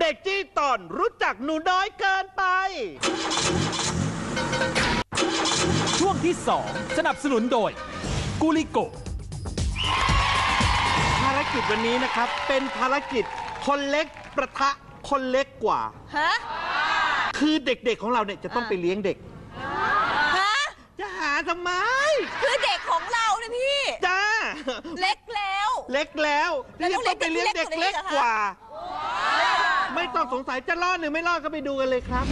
เด็กจี้ตอนรู้จักหนูน้อยเกินไป ช่วงที่ 2 สนับสนุนโดยกูลิโกภารกิจวันนี้นะครับ เป็นภารกิจคนเล็กประทะคนเล็กกว่า ฮะ คือเด็กๆของเราเนี่ยจะต้องไปเลี้ยงเด็ก ฮะ จะหาทำไม คือเด็กของเราเนี่ยพี่ จ้า เล็กแล้ว เล็กแล้วแล้วนี่ต้จะองต้องไปเลี้ยงเด็กเล็เล็กกกกว่าว่า ไม่ต้องสงสัยจะรอดหรือไม่รอดก็ไปดูกันเลยครับ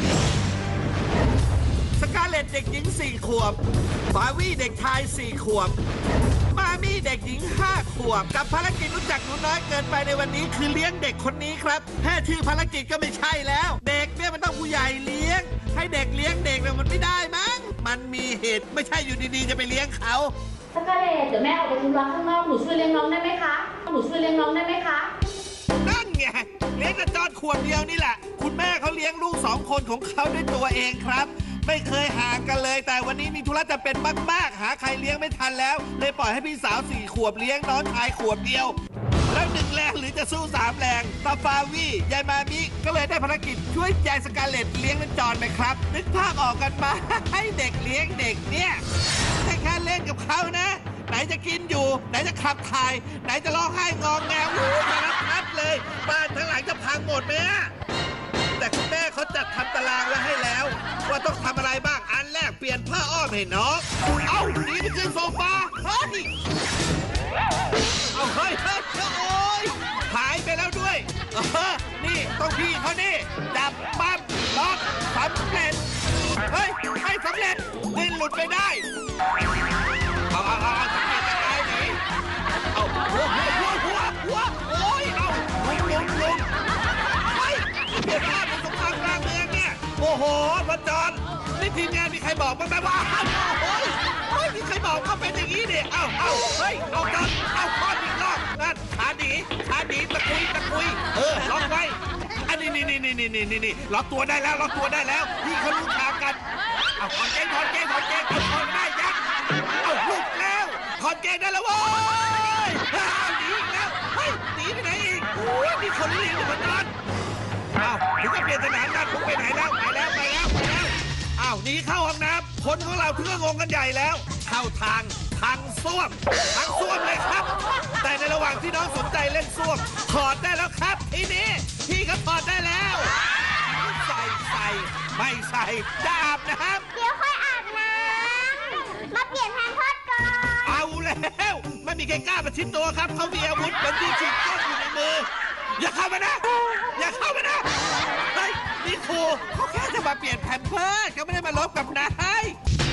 สกาเลตเด็กหญิงสี่ขวบ บาวี่เด็กชายสี่ขวบ มามี่เด็กหญิงห้าขวบ กับภารกิจรู้จักหนูน้อยเกินไปในวันนี้คือเลี้ยงเด็กคนนี้ครับ แค่ชื่อภารกิจก็ไม่ใช่แล้ว เด็กเนี่ยมันต้องผู้ใหญ่เลี้ยง ให้เด็กเลี้ยงเด็กเนี่ยมันไม่ได้มั้ง มันมีเหตุไม่ใช่อยู่ดีๆจะไปเลี้ยงเขาสกาเลตเดี๋ยวแม่ออกไปธุระข้างนอกหนูช่วยเลี้ยงน้องได้ไหมคะ หนูช่วยเลี้ยงน้องได้ไหมคะ นั่นไง เลี้ยงกระจอนขวบเดียวนี่แหละ คุณแม่เขาเลี้ยงลูกสองคนของเขาด้วยตัวเองครับ ไม่เคยห่างกันเลย แต่วันนี้มีธุระจะเป็นมากๆ หาใครเลี้ยงไม่ทันแล้ว เลยปล่อยให้พี่สาวสี่ขวบเลี้ยงน้องชายขวบเดียว แล้วหนึ่งแรงหรือจะสู้สามแรงตาฟาวี่ยายมามิก็เลยได้ภารกิจช่วยยายสกาเลตเลี้ยงนันจรไปครับ นึกภาพออกกันมาให้เด็กเลี้ยงเด็กเนี่ยแค่เล่นกับเขานะ นจะกินอยู่ ไหนจะขับถ่าย ไหนจะร้องไห้งองแงอู้สารพัดเลย บ้านทั้งหลังจะพังหมดไหมอะแต่คุณแม่เขาจัดทำตารางไว้ให้แล้ว ว่าต้องทำอะไรบ้างอันแรกเปลี่ยนผ้าอ้อมให้น้องเอ้าหนีไปขึ้นโซฟาเฮ้ยเอาเฮ้ยเฮ้ยโอ้ยหายไปแล้วด้วยเออนี่ต้องพี่เขานี่จับปั๊บล็อกสำเร็จเฮ้ยไม่สำเร็จดิ้นหลุดไปได้เอาเอาเอาเอา หัวหัวหัวหัวโอ้ยเอาลุงลุงลุงเฮ้ยเกิดภาพเป็นสงครามกลางเมืองเนี่ยโอ้โหพระจอนนี่ทีมงานมีใครบอกบ้างไหมว่าโอ้ยโอ้ยมีใครบอกเขาเป็นอย่างนี้เนี่ยเอ้าเอ้าเฮ้ยเอากันเอาข้ออีกรอบนั่นขาหนีขาหนีตะกุยตะกุยเออล็อกไว้อันนี้นี่นี่นี่นี่นี่นี่นี่ล็อกตัวได้แล้วล็อกตัวได้แล้วพี่เขารู้ทางกันเอาถอนเกงถอนเกงถอนเกงเอาถอนได้ยักษ์เอาลุดแล้วถอนเกงได้แล้วว้ย คนรีบเหมือนกันอ้าวถึงจะเปลี่ยนสถานการณ์ผมไปไหนแล้วไปแล้วไปแล้วไปแล้วอ้าวหนีเข้าห้องน้ำคนของเราถึงก็งงกันใหญ่แล้ว เข้าทางทางส้วมทางส้วมเลยครับ แต่ในระหว่างที่น้องสนใจเล่นส้วมถอดได้แล้วครับทีนี้พี่ก็ถอดได้แล้วใส่ใส่ไม่ใส่จะอาบน้เดี๋ยวค่อยอาบน้ำ มาเปลี่ยนแพมเพิร์สก่อนำเอาแล้ว ไม่มีใครกล้าประชิดตัวครับ เขามีอาวุธเหมือนที่ฉีดก้นอยู่ในมืออย่าเข้า มานะ อย่าเข้ามานะเฮ้ยนี่ครูเขาแค่จะมาเปลี่ยนแผ่นเพิร์ดเขาไม่ได้มาลบกับนาย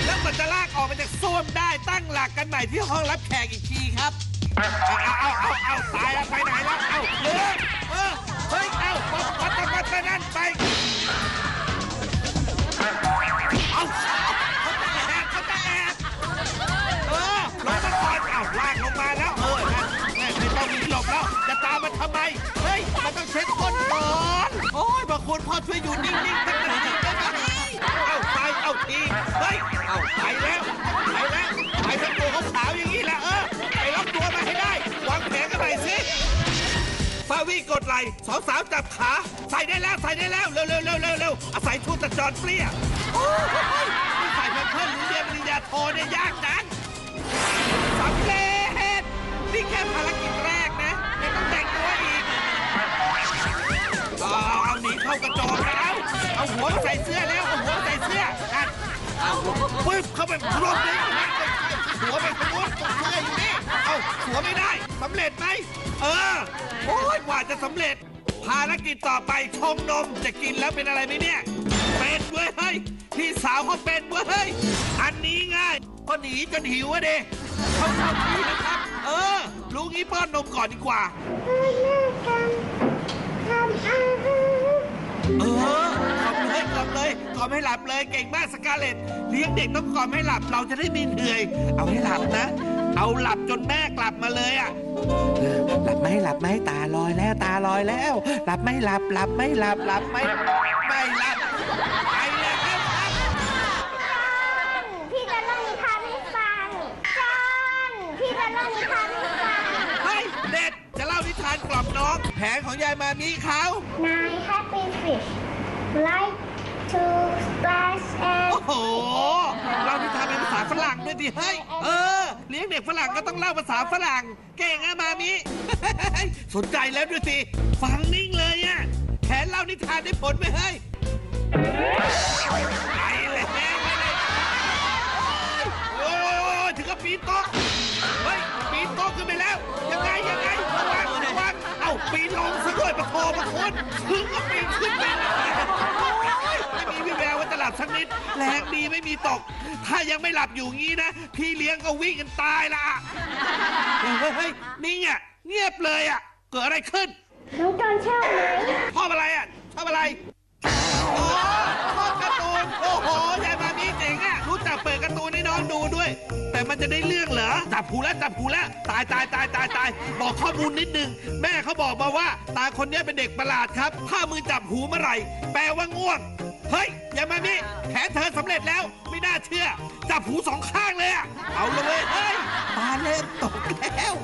แล้วมันจะลากออกมาจากส้วมได้ตั้งหลักกันใหม่ที่ห้องรับแขกอีกทีครับ เอาเอาเอาเอาตายแล้วไปไหนแล้ว เอาเลือเออเฮ้ย เอาปดปดปดไปนั่นไป เช็ดก้นก่อนโอ้ยบางคนพ่อช่วยอยู่นิ่งๆสักหน่อยได้ไหมเอาไปเอาทีเฮ้ยเอาไปแล้วไปแล้วไปทั้งตัวเขาขาวอย่างนี้แหละเออไปล็อกตัวมาให้ได้วางแผนกันหม่สิฟาวี่กดไหลสองสาวจับขา ใส่ได้แล้วใส่ได้แล้วเร็วเร็วเร็วเร็วเร็วอาศัยชุดตะจรเปรี้ยโอ้ยใส่แพมเพิร์สหรือเรียนปริญญาโทเนี่ยยากจังสำเร็จนี่แค่ภารกิจแรกาหนีเข้ากระโจมแล้ว เอาหัวใส่เสื้อแล้ว เอาหัวใส่เสื้อนั่นเอาปึ๊บเข้าไปรวมเลยนะหัวไปขมวดตรงเสื้ออยู่นี่ เอาหัวไม่ได้สำเร็จไหม เออ โอ้ยกว่าจะสำเร็จ ภารกิจต่อไปชงนมจะกินแล้วเป็นอะไรไหมเนี่ย เป็นเว้ยเฮ้ยพี่สาวเขาเป็นเว้ยเฮ้ย อันนี้ง่ายก็หนีจนหิวอะเด้เขาทำทีนะครับ เออลุงนี้ป้อนนมก่อนดีกว่า เออกล่อมเลยกล่อมเลยกล่อมให้หลับเลยเก่งมากสกาเลตเลี้ยงเด็กต้องกล่อมให้หลับเราจะได้ไม่เหนื่อย เอาให้หลับนะ เอาหลับจนแม่กลับมาเลยอะหลับไหมหลับไหมตาลอยแล้วตาลอยแล้ว หลับไม่หลับหลับไม่หลับหลับไม่ไม่หลับ นของยายมามีเขา Nine happy fish like to splash and โอ้โห เรานิทานเป็นภาษาฝรั่งด้วยดิเฮ้ย เออ เลี้ยงเด็กฝรั่งก็ต้องเล่าภาษาฝรั่ง เก่งอะมามิ สนใจแล้วด้วยสิ ฟังนิ่งเลยอะแขนเล่านิทานได้ผลไหมเฮ้ย แรงดีไม่มีตก ถ้ายังไม่หลับอยู่งี้นะ พี่เลี้ยงก็วิ่งกันตายละอะเฮ้ยเฮ้ยเฮ้ยนี่ไงเงียบเลยอะ เกิดอะไรขึ้น น้องจอนชอบไหมชอบอะไรอะชอบอะไรอ๋อ แต่มันจะได้เรื่องเหรอจับหูแล้วจับหูแล้วตายตายตายตายตายบอกข้อมูลนิดนึง แม่เขาบอกมาว่า ตาคนนี้เป็นเด็กประหลาดครับ ถ้ามือจับหูเมื่อไหร่ แปลว่าง่วง เฮ้ยยามามีแผนเธอสำเร็จแล้วไม่น่าเชื่อ จับหูสองข้างเลยอะเอาเลยเฮ้ยตาเล่นตกแล้ว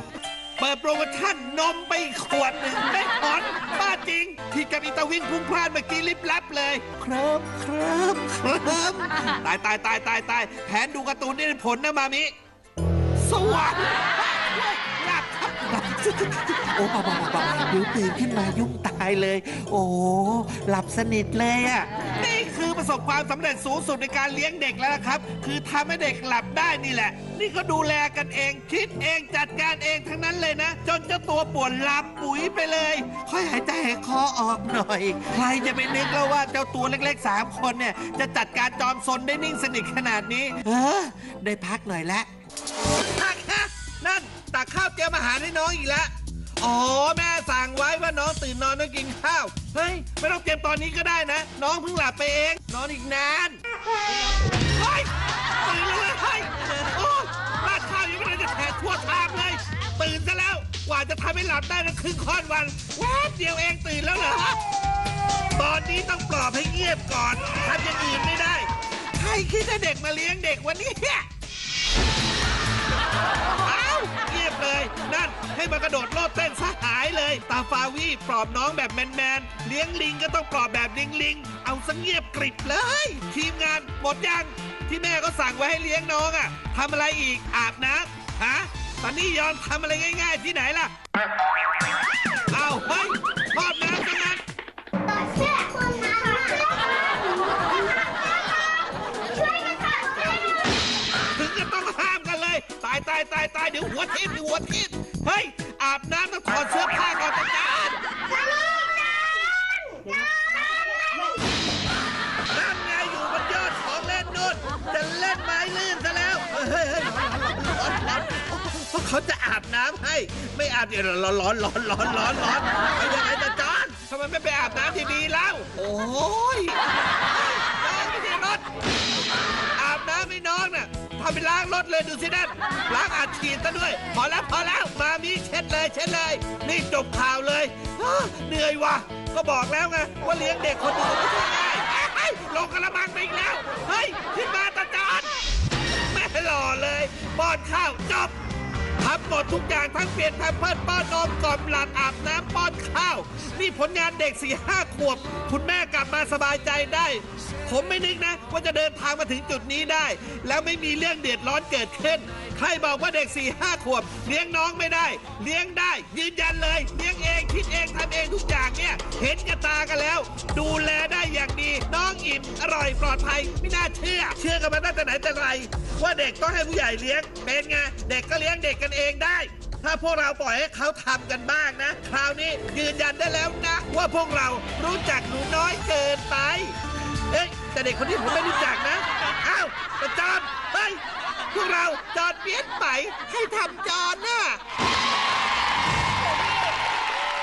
เปิดโปรโมชั่นนมไปอีกขวดหนึ่งได้ผลบ้าจริง ที่กับอีตาวิ่งพุ่งพลาดเมื่อกี้ลิบลับเลย ครับครับครับตายตายตายตายตายแผนดูการ์ตูนนี่ได้ผลนะมามิ สวัสดีหลับครับหลับโอ้เบาๆเบาๆเดี๋ยวตื่นขึ้นมายุ่งตายเลย โอ้หลับสนิทเลยอะนี่คือ ประสบความสำเร็จสูงสุดในการเลี้ยงเด็กแล้วนะครับ คือทำให้เด็กหลับได้นี่แหละ นี่ก็ดูแลกันเอง คิดเองจัดการเองทั้งนั้นเลยนะ จนเจ้าตัวปวนหลับปุ๋ยไปเลย ค่อยหายใจหายคอออกหน่อย ใครจะไปนึกแล้วว่าเจ้าตัวเล็กๆสามคนเนี่ย จะจัดการจอมซนได้นิ่งสนิทขนาดนี้ เออ ได้พักหน่อยและตักฮะนั่นตักข้าวเตรียมอาหารให้น้องอีกแล้วอ๋อแม่สั่งไว้ว่าน้องตื่นนอนต้องกินข้าว เฮ้ย ไม่ต้องเตรียมตอนนี้ก็ได้นะ น้องเพิ่งหลับไปเอง นอนอีกนานเฮ้ยตื่นแล้วเว้ยเฮ้ยโอ้ราดข้าวยังไม่ได้จะแผดทั่วทางเลย ตื่นซะแล้ว กว่าจะทำให้หลับได้ก็ครึ่งค่อนวันแวบเดียวเองตื่นแล้วเหรอ ตอนนี้ต้องปลอบให้เงียบก่อนทำอย่างอื่นไม่ได้ ใครคิดให้เด็กมาเลี้ยงเด็กวันนี้ เลย นั่นให้มันกระโดดโลดเต้นซะหายเลย ตาฟาวีปลอบน้องแบบแมนๆเลี้ยงลิงก็ต้องปลอบแบบลิงลิงเอาซะเงียบกริบเลย ทีมงานหมดยังที่แม่ก็สั่งไว้ให้เลี้ยงน้องอะทำอะไรอีกอาบน้ำฮะตอนนี้ยอมทำอะไรง่าย ๆ ที่ไหนล่ะเอาเฮ้ยชอบน้ำจังายตายตายเดี๋ยวหัวทิ่มเดี๋ยวหัวทิ่มเฮ้ยอาบน้ำต้องถอดเสื้อผ้าก่อนจัดการนั่นไงอยู่บนยอดของเล่นนู่นจะเล่นไม้ลื่นซะแล้วเฮ้ยเฮ้ยร้อนร้อนเพราะเขาจะอาบน้ำให้ ไม่อาบเดี๋ยวร้อนร้อนร้อนร้อนร้อนร้อนไปยังไงจะจอนทำไมไม่ไปอาบน้ำที่ดีแล้ว โอ้างรถเลยดูสินั่นล้างอัดฉีดซะด้วย พอแล้วพอแล้วมามีเช็ดเลยเช็ดเลย นี่จบข่าวเลยอ้าเหนื่อยว่ะ ก็บอกแล้วไงว่าเลี้ยงเด็กคนหนึ่งไม่ใช่ง่ายเอ้ยลงกระมังไปอีกแล้ว เฮ้ย ขึ้นมาตาจานแม่หล่อเลยป้อนข้าวจบ หมดทุกอย่างทั้งเปลี่ยนแพมเพิร์สป้อนนมกล่อมหลานอาบน้ำป้อนข้าว นี่ผลงานเด็กสี่ห้าขวบ คุณแม่กลับมาสบายใจได้ ผมไม่นึกนะว่าจะเดินทางมาถึงจุดนี้ได้ แล้วไม่มีเรื่องเดือดร้อนเกิดขึ้น ใครบอกว่าเด็กสี่ห้าขวบ เลี้ยงน้องไม่ได้ เลี้ยงได้ยืนยันเลย เลี้ยงเองคิดเองทำเองทุกอย่างเนี่ย เห็นกับตากันแล้ว ดูแลได้อย่างดี น้องอิ่มอร่อยปลอดภัยไม่น่าเชื่อ เชื่อกันมาตั้งแต่ไหนแต่ไร ว่าเด็กต้องให้ผู้ใหญ่เลี้ยงเป็นไงเด็กก็เลี้ยงเด็กกันเองได้ ถ้าพวกเราปล่อยให้เขาทำกันบ้างนะ คราวนี้ยืนยันได้แล้วนะ ว่าพวกเรารู้จักหนูน้อยเกินไป เอ้ยแต่เด็กคนนี้ผมไม่รู้จักนะอ้าวแต่จอนเฮ้ยพวกเราจอนเปลี่ยนไปให้ทำจอนน่ะ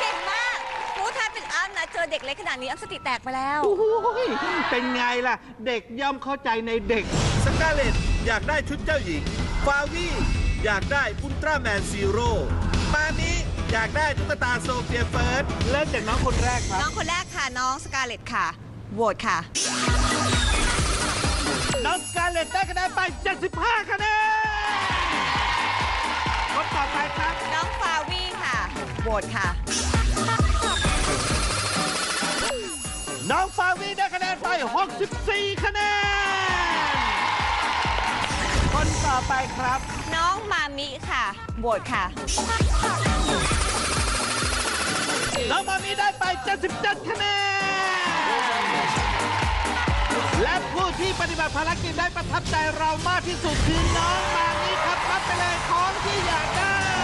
เก่งมากโอ้ถ้าเป็นอ้ำนะ เจอเด็กเล็กขนาดนี้อ้ำสติแตกไปแล้ว โอ้ยเป็นไงล่ะ เด็กย่อมเข้าใจในเด็ก สกาเลตอยากได้ชุดเจ้าหญิง ฟาวี่อยากได้อุลตร้าแมนซีโร่มามิอยากได้ตุ๊กตาโซเฟียเฟิร์สเริ่มจากน้องคนแรกครับน้องคนแรกค่ะน้องสกาเลตค่ะโหวตค่ะ น้องสกาเลตได้คะแนนไป 75 คะแนนคนต่อไปครับ น้องฟาวี่ค่ะโหวตค่ะ น้องฟาวีได้คะแนนไป 64 คะแนนคน คนต่อไปครับ น้องมามิค่ะโหวตค่ะ น้องมามีได้ไป 77 คะแนน และผู้ที่ปฏิบัติภารกิจได้ประทับใจเรามากที่สุดคือน้องมามีครับรับไปเลยของที่อยากได้